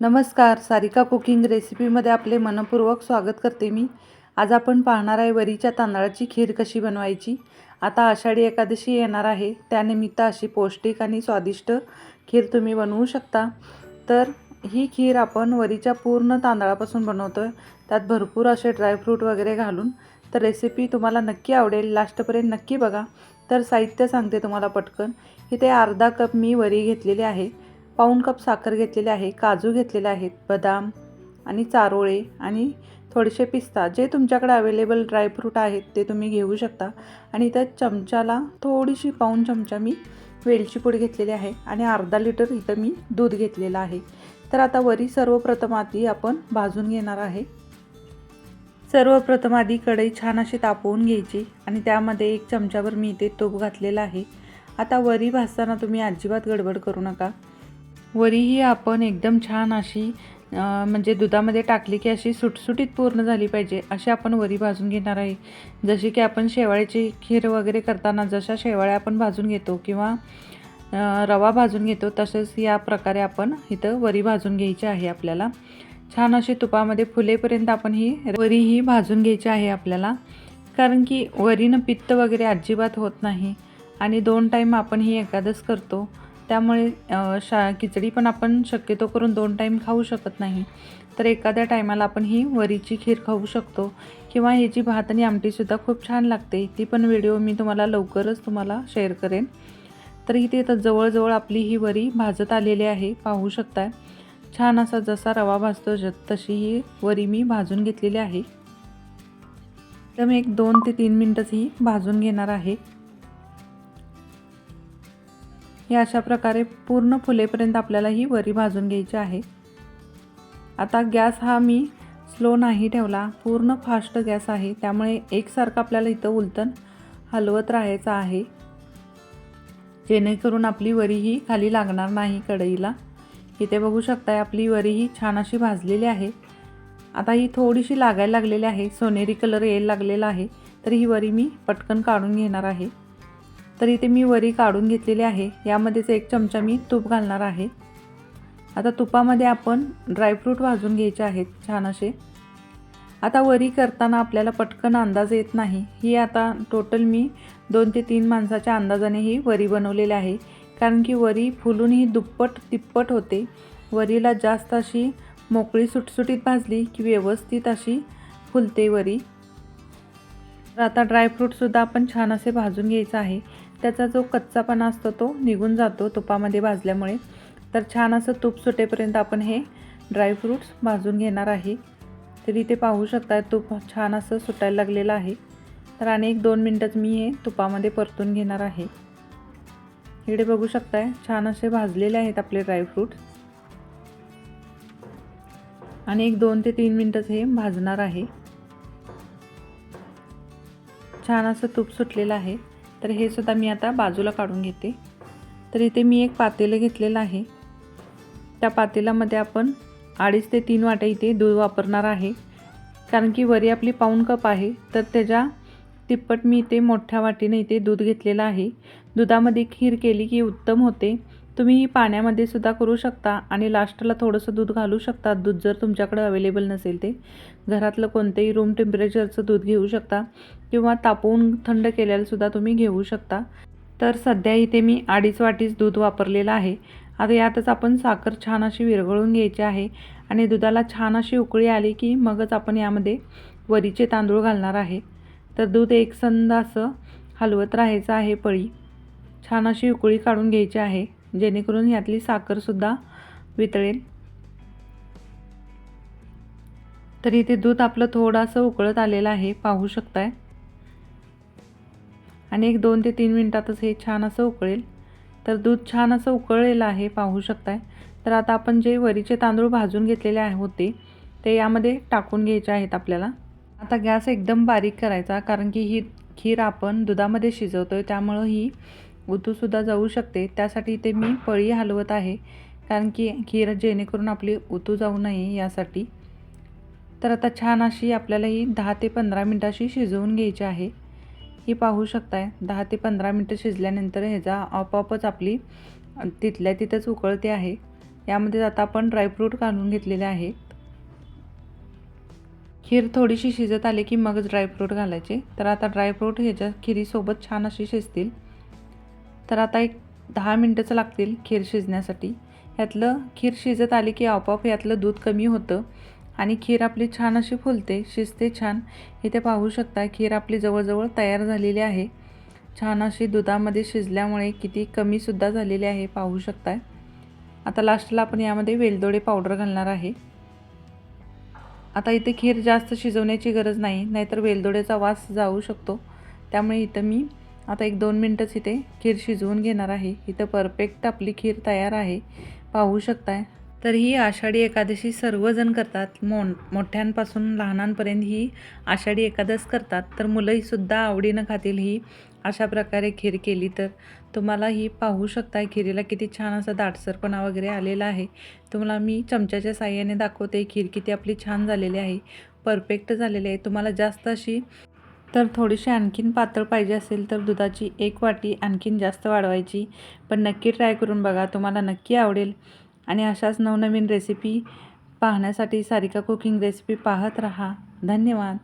नमस्कार सारिका कुकिंग रेसिपीमध्ये आपले मनपूर्वक स्वागत करते मी. आज आपण पाहणार आहे वरीच्या तांदळाची खीर कशी बनवायची. आता आषाढी एकादशी येणार आहे. त्यानिमित्त अशी पौष्टिक आणि स्वादिष्ट खीर तुम्ही बनवू शकता. तर ही खीर आपण वरीच्या पूर्ण तांदळापासून बनवतो आहे त्यात भरपूर असे ड्रायफ्रूट वगैरे घालून. तर रेसिपी तुम्हाला नक्की आवडेल लास्टपर्यंत नक्की बघा. तर साहित्य सांगते तुम्हाला पटकन. इथे अर्धा कप मी वरी घेतलेली आहे. पाऊण कप साखर घेतलेली आहे काजू घेतलेले आहेत बदाम आणि चारोळे आणि थोडेसे पिस्ता जे तुमच्याकडे अवेलेबल ड्रायफ्रूट आहेत ते तुम्ही घेऊ शकता. आणि त्या चमच्याला थोडीशी पाऊण चमचा मी वेलची पूड घेतलेली आहे आणि अर्धा लिटर इथं मी दूध घेतलेलं आहे. तर आता वरी सर्वप्रथम आधी आपण भाजून घेणार आहे. सर्वप्रथम आधी कढई छान अशी तापवून घ्यायची आणि त्यामध्ये एक चमच्यावर मी इथे तूप घातलेला आहे. आता वरी भाजताना तुम्ही अजिबात गडबड करू नका. वरी ही आपण एकदम छान अशी म्हणजे दुधामध्ये टाकली की अशी सुटसुटीत पूर्ण झाली पाहिजे अशी आपण वरी भाजून घेणार आहे. जशी की आपण शेवाळ्याची खीर वगैरे करताना जशा शेवाळ्या आपण भाजून घेतो किंवा रवा भाजून घेतो तसेच या प्रकारे आपण इथं वरी भाजून घ्यायची आहे आपल्याला. छान अशी तुपामध्ये फुलेपर्यंत आपण ही वरी ही भाजून घ्यायची आहे आपल्याला. कारण की वरीनं पित्त वगैरे अजिबात होत नाही आणि दोन टाईम आपण ही एकादस करतो. त्यामुळे शा खिचडी पण आपण शक्यतो करून दोन टाईम खाऊ शकत नाही. तर एखाद्या टायमाला आपण ही वरीची खीर खाऊ शकतो. किंवा ह्याची भात आणि आमटीसुद्धा खूप छान लागते. ती पण व्हिडिओ मी तुम्हाला लवकरच तुम्हाला शेअर करेन. तर इथे तर जवळजवळ आपली ही वरी भाजत आलेली आहे. पाहू शकताय. छान असा जसा रवा भाजतो ज तशी ही वरी मी भाजून घेतलेली आहे. तर मी एक दोन ते तीन मिनटंच ही भाजून घेणार आहे. हे अशा प्रकारे पूर्ण फुलेपर्यंत आपल्याला ही वरी भाजून घ्यायची आहे. आता गॅस हा मी स्लो नाही ठेवला पूर्ण फास्ट गॅस आहे. त्यामुळे एकसारखं आपल्याला इथं उलटण हलवत राहायचं आहे. जेणेकरून आपली वरी ही खाली लागणार नाही कढईला. इथे बघू शकताय आपली वरी ही छान अशी भाजलेली आहे. आता ही थोडीशी लागायला लागलेली आहे. सोनेरी कलर यायला लागलेला आहे. तर ही वरी मी पटकन काढून घेणार आहे. तर इथे मी वरी काढून घेतलेली आहे. यामध्येच एक चमचा मी तूप घालणार आहे. आता तुपामध्ये आपण ड्रायफ्रूट भाजून घ्यायचे आहेत छान असे. आता वरी करताना आपल्याला पटकन अंदाज येत नाही. ही आता टोटल मी दोन ते तीन माणसाच्या अंदाजाने ही वरी बनवलेली आहे. कारण की वरी फुलून ही दुप्पट तिप्पट होते. वरीला जास्त अशी मोकळी सुटसुटीत भाजली की व्यवस्थित अशी फुलते वरी. तर आता ड्रायफ्रूटसुद्धा आपण छान असे भाजून घ्यायचं आहे. त्याचा जो कच्चापणा असतो तो निघून जातो तुपामध्ये भाजल्यामुळे. तर छान असं तूप सुटेपर्यंत आपण हे ड्रायफ्रूट्स भाजून घेणार आहे. तर इथे पाहू शकता तूप छान असं सुटायला लागलेलं आहे. तर आणि एक दोन मिनटंच मी हे तुपामध्ये परतून घेणार आहे. इकडे बघू शकताय छान असे भाजलेले आहेत आपले ड्रायफ्रूट्स आणि एक दोन ते तीन मिनटंच हे भाजणार आहे. छान असं तूप सुटलेलं आहे. तर हे सुद्धा मी आता बाजूला काढून घेते. तर इथे मी एक पातेलं घेतलेलं आहे. त्या पातेल्यामध्ये आपण अडीच ते तीन वाट्या इथे दूध वापरणार आहे. कारण की वरी आपली पाऊण कप आहे तर त्याच्या तिप्पट मी इथे मोठ्या वाटीने इथे दूध घेतलेलं आहे. दुधामध्ये खीर केली की उत्तम होते. तुम्ही ही पाण्यामध्ये सुद्धा करू शकता आणि लास्टला थोडंसं दूध घालू शकता. दूध जर तुमच्याकडे अवेलेबल नसेल ते. घरातलं कोणतेही रूम टेम्परेचरचं दूध घेऊ शकता किंवा तापवून थंड केल्यालासुद्धा तुम्ही घेऊ शकता. तर सध्या इथे मी अडीच वाटीच दूध वापरलेलं आहे. आता यातच आपण साखर छान अशी विरघळून घ्यायची आहे आणि दुधाला छान अशी उकळी आली की मगच आपण यामध्ये वरीचे तांदूळ घालणार आहे. तर दूध एकसंद असं हलवत राहायचं आहे पळी. छान अशी उकळी काढून घ्यायची आहे. जेणेकरून यातली साखरसुद्धा वितळेल. तर इथे दूध आपलं थोडंसं उकळत आलेलं आहे पाहू शकताय. आणि एक दोन ते तीन मिनटातच हे छान असं उकळेल. तर दूध छान असं उकळलेलं आहे पाहू शकताय. तर आता आपण जे वरीचे तांदूळ भाजून घेतलेले आहे होते ते यामध्ये टाकून घ्यायचे आहेत आपल्याला. आता गॅस एकदम बारीक करायचा कारण की ही खीर आपण दुधामध्ये शिजवतो आहे त्यामुळं ही ऊतूसुद्धा जाऊ शकते. त्यासाठी इथे मी पळी हलवत आहे. कारण की खीर जेणेकरून आपली उतू जाऊ नये यासाठी. तर आता छान अशी आपल्याला ही दहा ते पंधरा मिनटाशी शिजवून घ्यायची आहे. ही पाहू शकताय दहा ते पंधरा मिनटं शिजल्यानंतर ह्याचा आपोआपच आपली तिथल्या तिथंच उकळते आहे. यामध्ये आता आपण ड्रायफ्रूट घालून घेतलेले आहेत. खीर थोडीशी शिजत आली की मगच ड्रायफ्रूट घालायचे. तर आता ड्रायफ्रूट ह्याच्या खिरीसोबत छान अशी शिजतील. तर आता एक दहा मिनटंच लागतील खीर शिजण्यासाठी. ह्यातलं खीर शिजत आली की आपोआप यातलं दूध कमी होतं आणि खीर आपली छान अशी फुलते शिजते छान. इथे पाहू शकता खीर आपली जवळजवळ तयार झालेली आहे. छान अशी दुधामध्ये शिजल्यामुळे किती कमीसुद्धा झालेली आहे पाहू शकताय. आता लास्टला आपण यामध्ये वेलदोडे पावडर घालणार आहे. आता इथे खीर जास्त शिजवण्याची गरज नाही नाहीतर वेलदोड्याचा वास जाऊ शकतो. त्यामुळे इथं मी आता एक दोन मिनटंच इथे खीर शिजवून घेणार आहे. इथं परफेक्ट आपली खीर तयार आहे. पाहू शकताय. तर ही आषाढी एकादशी सर्वजण करतात. मो मोठ्यांपासून लहानांपर्यंत ही आषाढी एकादश करतात. तर मुलंहीसुद्धा आवडीनं खातील ही अशा प्रकारे खीर केली तर. तुम्हाला ही पाहू शकता खिरीला किती छान असा दाटसरपणा वगैरे आलेला आहे. तुम्हाला मी चमच्याच्या साह्याने दाखवते. खीर किती आपली छान झालेली आहे. परफेक्ट झालेली आहे. तुम्हाला जास्त अशी तर थोडीशी आणखीन पातळ पाहिजे असेल तर दुधाची एक वाटी आणखीन जास्त वाढवायची. पण नक्की ट्राय करून बघा तुम्हाला नक्की आवडेल. आणि अशाच नवनवीन रेसिपी पाहण्यासाठी सारिका कुकिंग रेसिपी पाहत राहा. धन्यवाद.